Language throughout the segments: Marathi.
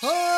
Oh!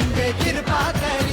हम बेकिर पाते